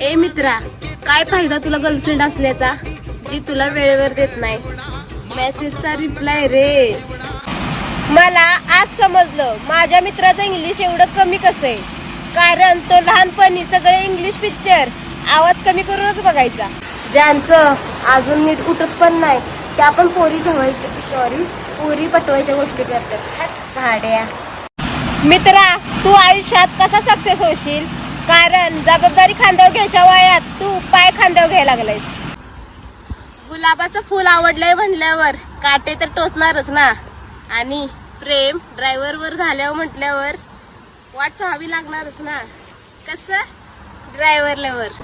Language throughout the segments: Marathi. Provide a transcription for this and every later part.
ए मित्रा काय फायदा तुला गर्लफ्रेंड असल्याचा? जी तुला वेळेवर देत नाही. मेसेजचा रिप्लाय रे. मला आज समजलं माझ्या मित्राचं इंग्लिश एवढं कमी कसं आहे? कारण तो लहानपणी सगळे इंग्लिश पिक्चर आवाज कमी करूनच बघायचा. ज्यांचं अजून नीट उठत पण नाही त्या पण पोरी ठेवायच्या सॉरी पोरी पटवायच्या गोष्टी करतात. भाड्या. मित्रा तू आयुष्यात कसा सक्सेस होशील? कारण जबाबदारी खांद्यावर घ्यायच्या वयात तू पाय खांद्यावर घ्यायला लागलायस. गुलाबाचं फुल आवडलंय म्हणल्यावर काटे तर टोचणारच ना. आणि प्रेम ड्रायव्हर वर झाल्यावर म्हटल्यावर वाट पाहावी लागणारच ना. कस? ड्रायव्हर लेवर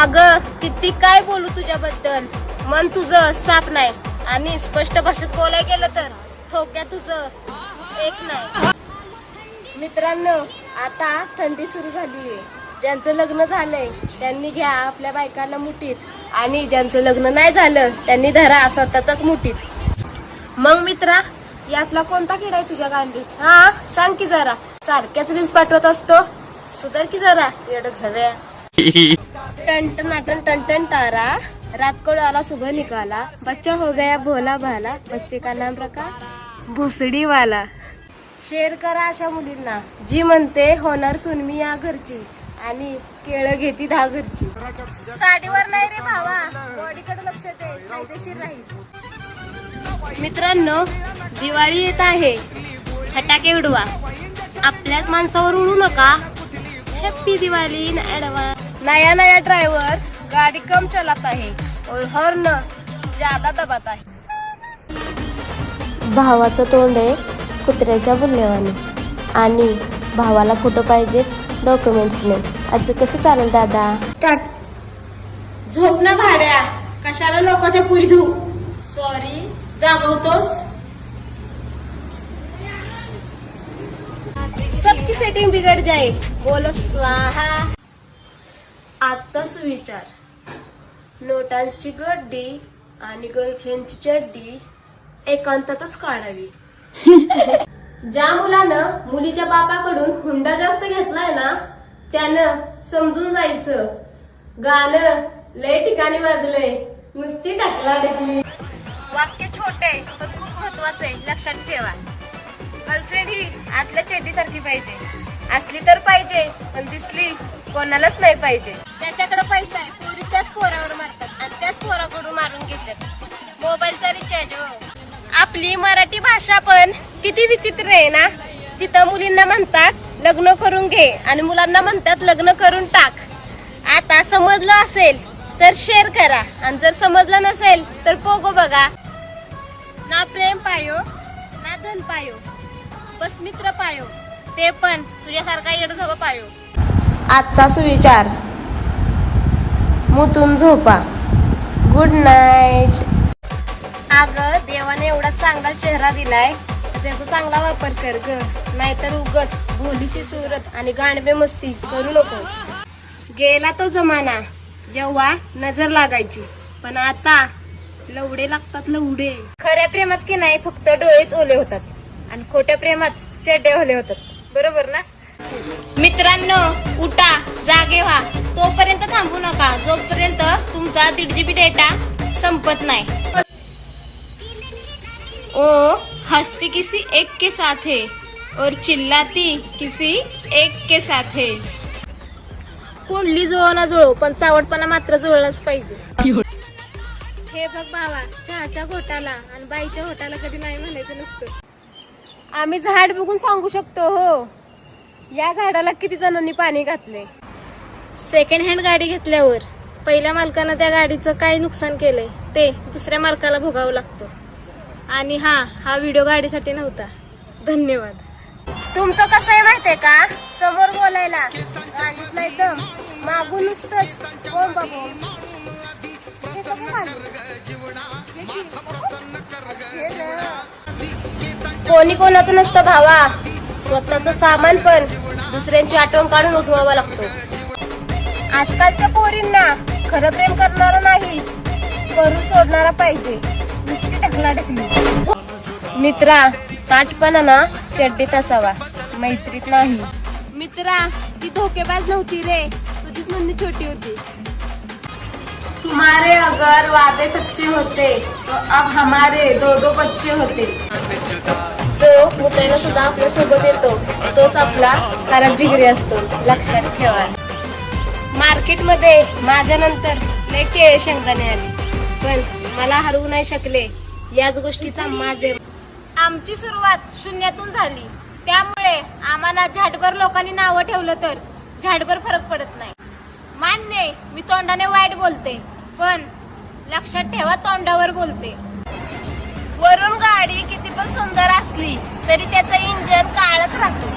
अग किती काय बोलू तुझ्याबद्दल. मन तुझं साफ नाही. आणि स्पष्ट भाषेत बोलाय गेलं तर ठोक्या तुझं एक नाही. मित्रांनो आता थंडी सुरू झाली आहे ज्यांचं लग्न झालंय त्यांनी घ्या आपल्या बायकांना मुठीत. आणि ज्यांचं लग्न नाही झालं त्यांनी धरा स्वतःचाच मुठीत. मग मित्रा यातला कोणता किडा आहे तुझ्या गांडीत हा सांग की जरा. सारख्याच रील्स पाठवत असतो. सुधर की जरा येडत झव्या टन नाटन टन टन तारा. रात को डाला सुबह निकाला बच्चा हो गया भोला भाला. बच्चे का नाम रखा भोसडी वाला शेअर करा अशा मुलींना. जी म्हणते होणार सुनमी या घरची. आणि केळं घेती दहा घरची साडीवर नाही रे भावा. बॉडीकडे लक्ष दे. फायदेशीर राहील. मित्रांनो दिवाळी येत आहे. फटाके उडवा. आपल्याच माणसावर उडू नका. हॅपी दिवाळी इन नया नया ड्रायव्हर गाडी कम चलात आहे. और हॉर्न ज्यादा दबात आहे. भावाचं तोंड आहे कुत्र्याच्या बुल्लेवाने. आणि भावाला फोटो पाहिजेत. डॉक्युमेंट्सने असं कसं चालेल दादा? झोप ना भाड्या. कशाला लोकांच्या पुरी झोप सॉरी जागवतोस? सबकी सेटिंग बिघड जाए बोलो स्वाहा. आजचा सुविचार नोटांची गड्डी आणि गर्लफ्रेंडची चड्डी एकांतातच काढावी. ज्या मुलानं मुलीच्या बापाकडून हुंडा जास्त घेतलाय ना त्यानं समजून जायचं. गाणं लय ठिकाणी वाजलंय. नुसती टाकला टाकली वाक्य छोटे पण खूप महत्त्वाचे. लक्षात ठेवा. गर्लफ्रेंड ही आतल्या चड्डीसारखी पाहिजे. असली तर पाहिजे पण दिसली कोणालाच नाही पाहिजे. त्याच्याकडे पैसा आहे. पोरी त्याच पोरावर मारतात आणि त्याच पोराकडून मारून घेतात. मोबाईलचा रिचार्ज हो. आपली मराठी भाषा पण किती विचित्र आहे ना? तिथं मुलींना म्हणतात लग्न करून घे. आणि मुलांना म्हणतात लग्न करून टाक. आता समजलं असेल तर शेअर करा. आणि जर समजलं नसेल तर पोगो बघा. ना प्रेम पायो ना धन पायो. बस मित्र पायो. ते पण तुझ्यासारखा येडझोबा पायो. आजचा सुविचार मुतून झोपा. गुड नाईट अगं देवाने एवढा चांगला चेहरा दिलाय. त्याचा चांगला वापर कर ग. नाहीतर उगच भोलीची सुरत आणि गाणबे मस्ती करू नको. गेला तो जमाना. जेव्हा नजर लागायची. पण आता लवडे लागतात लवडे. खऱ्या प्रेमात की नाही फक्त डोळेच ओले होतात. आणि खोट्या प्रेमात चेड्डे ओले होतात. बरोबर ना? मित्रांनो उठा जागे व्हा. तोपर्यंत थांबू नका. जोपर्यंत तुमचा दीड जीबी डेटा संपत नाही. ओ हस्ती किसी एक के साथ है और चिल्लाती किसी एक के साथ है। कुंडली जुळो ना जुळो पण चावटपणा मात्र जुळलाच पाहिजे. हे? बघ बाबा चहाच्या घोटाला आणि बाईच्या घोटाला कधी नाही म्हणायचं नसतं. आम्ही झाड बघून सांगू शकतो हो. या झाडाला किती जणांनी पाणी घातले सेकंड हँड गाडी घेतल्यावर पहिल्या मालकानं त्या गाडीचं काय नुकसान केलंय ते दुसऱ्या मालकाला भोगावं लागतं. आणि हा हा व्हिडिओ गाडीसाठी नव्हता. धन्यवाद. तुमचं कसं आहे माहितीये का? समोर बोलायला. गाडीत नाही तर मागून नुसतंच बोंब बोंब हे कसं हे की? हे ना. कोणी कोणाचं नसतं भावा. स्वतःचं सामान पण दुसऱ्यांची आठवण काढून उठवावा लागतो. आजकालच्या पोरींना खरं प्रेम करणारा नाही करून सोडणारा पाहिजे. मित्रा ताटपणा ना चड्डीत असावा. मैत्रीत नाही. मित्रा ती धोकेबाज नव्हती रे. तुझी तेव्हाच नंदी छोटी होती. तुम्हारे अगर वादे सच्चे होते तो अब हमारे दो दो बच्चे होते. जो मुतायला सुद्धा आपल्यासोबत येतो तोच आपला खरा जिगरी असतो. लक्षात ठेवा. मार्केटमध्ये माझ्या नंतर लय केळे शेंगदाणे आले. पण मला हरवू नाही शकले. याच गोष्टीचा माझे आमची सुरुवात शून्यातून झाली. त्यामुळे आम्हाला झाडभर लोकांनी नावं ठेवलं तर झाडभर फरक पडत नाही. मान्य मी तोंडाने वाईट बोलते पण लक्षात ठेवा तोंडावर बोलते. वरून गाडी किती पण सुंदर असली तरी त्याचं इंजन काळच राहतो.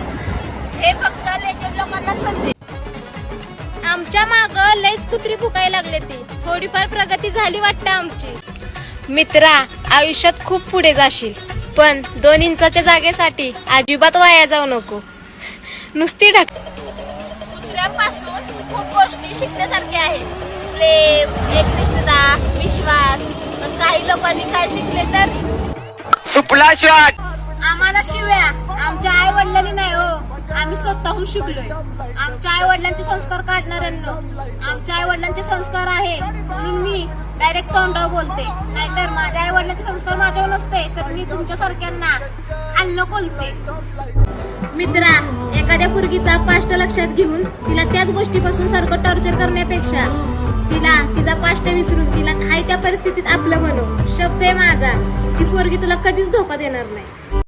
हे फक्त लेजेंड लोकांना समजेल. आमच्या माग लईच कुत्री फुकायला लागले ती. थोडीफार प्रगती झाली वाटतं आमची. मित्रा आयुष्यात खूप पुढे जाशील. पण दोन इंचाच्या जागेसाठी अजिबात वाया जाऊ नको. नुसती ढक कुत्र्यापासून खूप गोष्टी शिकण्यासारख्या आहेत. प्रेम एकनिष्ठता विश्वास. पण काही लोकांनी काय शिकले तर? सुपला शॉट आम्हाला शिव्या. आमच्या आई वडिलांनी नाही हो. आम्ही स्वतःहून शिकलोय. आमच्या आई वडिलांचे संस्कार काढणाऱ्यांना. आमच्या आई वडिलांचे संस्कार आहे म्हणून मी डायरेक्ट तोंडावर बोलते. नाहीतर माझ्या आई वडिलांचे संस्कार माझ्यावर नसते तर मी तुमच्या सारख्यांना खाल्लं बोलते मित्रा एखाद्या पुरगीचा पाष्ट लक्षात घेऊन तिला त्याच गोष्टीपासून सारखं टॉर्चर करण्यापेक्षा तिला तिचा पाष्ट विसरून तिला काय त्या परिस्थितीत आपलं बनव. शब्द आहे माझा. ती पोरगी तुला कधीच धोका देणार नाही.